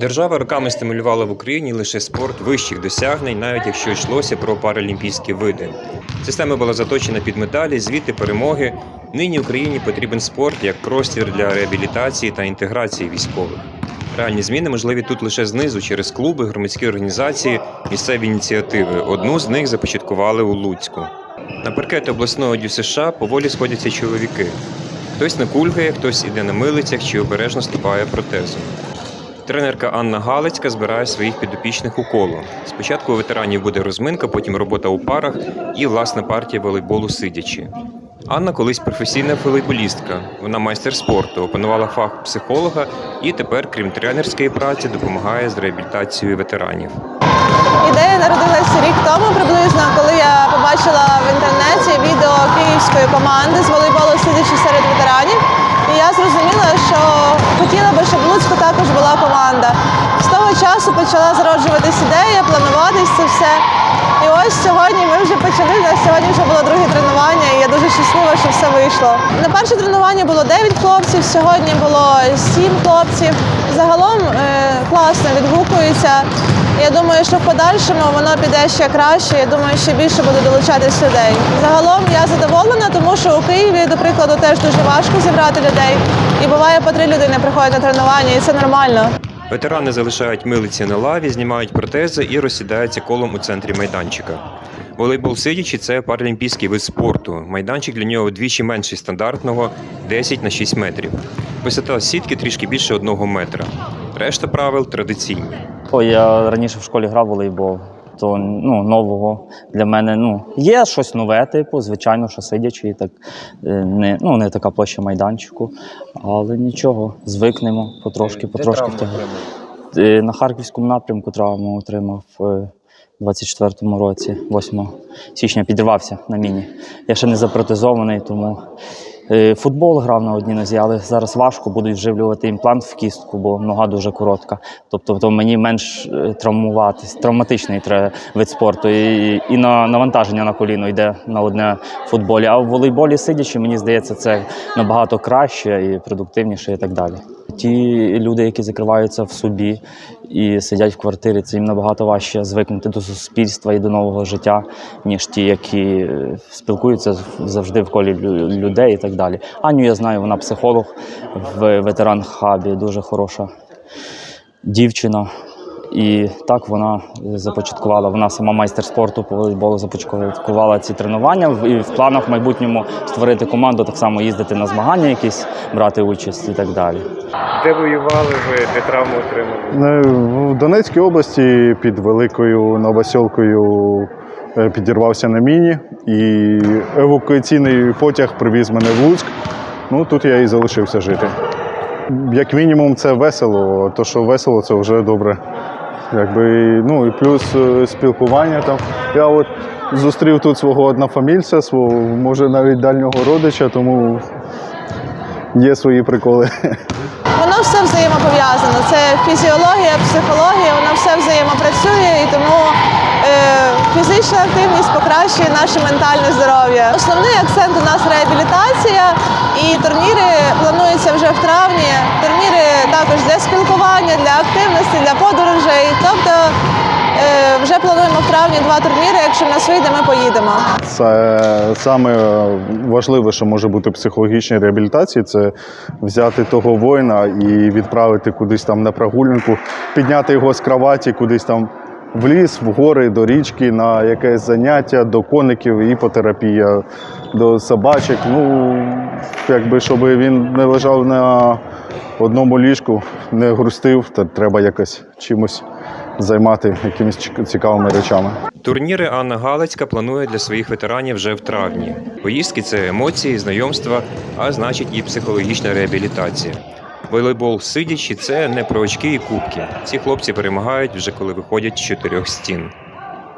Держава роками стимулювала в Україні лише спорт вищих досягнень, навіть якщо йшлося про паралімпійські види. Система була заточена під медалі, звіти, перемоги. Нині Україні потрібен спорт як простір для реабілітації та інтеграції військових. Реальні зміни можливі тут лише знизу через клуби, громадські організації, місцеві ініціативи. Одну з них започаткували у Луцьку. На паркети обласного ДЮСШ поволі сходяться чоловіки. Хтось накульгає, хтось іде на милицях чи обережно ступає протезом. Тренерка Анна Галицька збирає своїх підопічних у коло. Спочатку у ветеранів буде розминка, потім робота у парах і власна партія волейболу сидячи. Анна колись професійна волейболістка. Вона майстер спорту, опанувала фах психолога і тепер, крім тренерської праці, допомагає з реабілітацією ветеранів. Ідея народилася рік тому приблизно, коли я побачила в інтернеті відео київської команди з волейболу сидячи серед ветеранів. І я зрозуміла, що хотіла би, щоб Луцьку також була команда. Часу почала зароджуватись ідея, плануватись це все. І ось сьогодні ми вже почали. У сьогодні вже було друге тренування, і я дуже щаслива, що все вийшло. На перше тренування було 9 хлопців, сьогодні було 7 хлопців. Загалом е, класно відгукується. Я думаю, що в подальшому воно піде ще краще. Я думаю, ще більше буде долучатись людей. Загалом я задоволена, тому що у Києві, до прикладу, теж дуже важко зібрати людей. І буває по три людини приходять на тренування, і це нормально. Ветерани залишають милиці на лаві, знімають протези і розсідаються колом у центрі майданчика. Волейбол сидячи це паралімпійський вид спорту. Майданчик для нього вдвічі менший стандартного 10 на 6 метрів. Висота сітки трішки більше одного метра. Решта правил традиційні. Я раніше в школі грав волейбол, то ну, нового для мене ну, є щось нове, типу, звичайно, що сидячи, і так е, не, ну, не така площа майданчику, але нічого, звикнемо потрошки, потрошки втягнемо. Е, На харківському напрямку травму отримав е, у 24-му році, 8 січня, підірвався на міні. Я ще не запротезований, тому футбол грав на одній нозі, але зараз важко будуть вживлювати імплант в кістку, бо нога дуже коротка. Тобто то мені менш е, травмуватись, травматичний вид спорту. І, і на навантаження на коліно йде на одне футболі. А в волейболі сидячи, мені здається, це набагато краще і продуктивніше і так далі. Ті люди, які закриваються в собі і сидять в квартирі, це їм набагато важче звикнути до суспільства і до нового життя, ніж ті, які е, спілкуються завжди в колі людей і так далі. Аню я знаю, вона психолог в ветеран хабі, дуже хороша дівчина. І так вона започаткувала. Вона сама майстер спорту по волейболу започаткувала ці тренування. І в планах в майбутньому створити команду, так само їздити на змагання, якісь брати участь і так далі. Де воювали ви, де травму отримали? Е, В Донецькій області під великою новосілкою е, підірвався на міні, і евакуаційний потяг привіз мене в Луцьк. Ну тут я і залишився жити. Як мінімум, це весело, то що весело, це вже добре. Якби, ну і плюс е, спілкування там. Я от зустрів тут свого однофамільця, свого, може навіть дальнього родича, тому є свої приколи. Воно все взаємопов'язано. Це фізіологія, психологія, воно все взаємопрацює і тому е, фізична активність покращує наше ментальне здоров'я. Основний акцент у нас реабілітація, і турніри плануються вже в травні. Турніри також для спілкування, для активності, для подорожей. Тобто е, вже плануємо в травні два турніри. Якщо в нас вийде, ми поїдемо. Це саме важливе, що може бути психологічній реабілітації, це взяти того воїна і відправити кудись там на прогулянку, підняти його з кроваті, кудись там в ліс, в гори, до річки, на якесь заняття, до коників, іпотерапія, до собачок. Ну, якби щоб він не лежав на одному ліжку, не грустив, то треба якось чимось займати якимись цікавими речами. Турніри Анна Галицька планує для своїх ветеранів вже в травні. Поїздки це емоції, знайомства, а значить і психологічна реабілітація. Волейбол сидячи це не про очки і кубки. Ці хлопці перемагають вже коли виходять з чотирьох стін.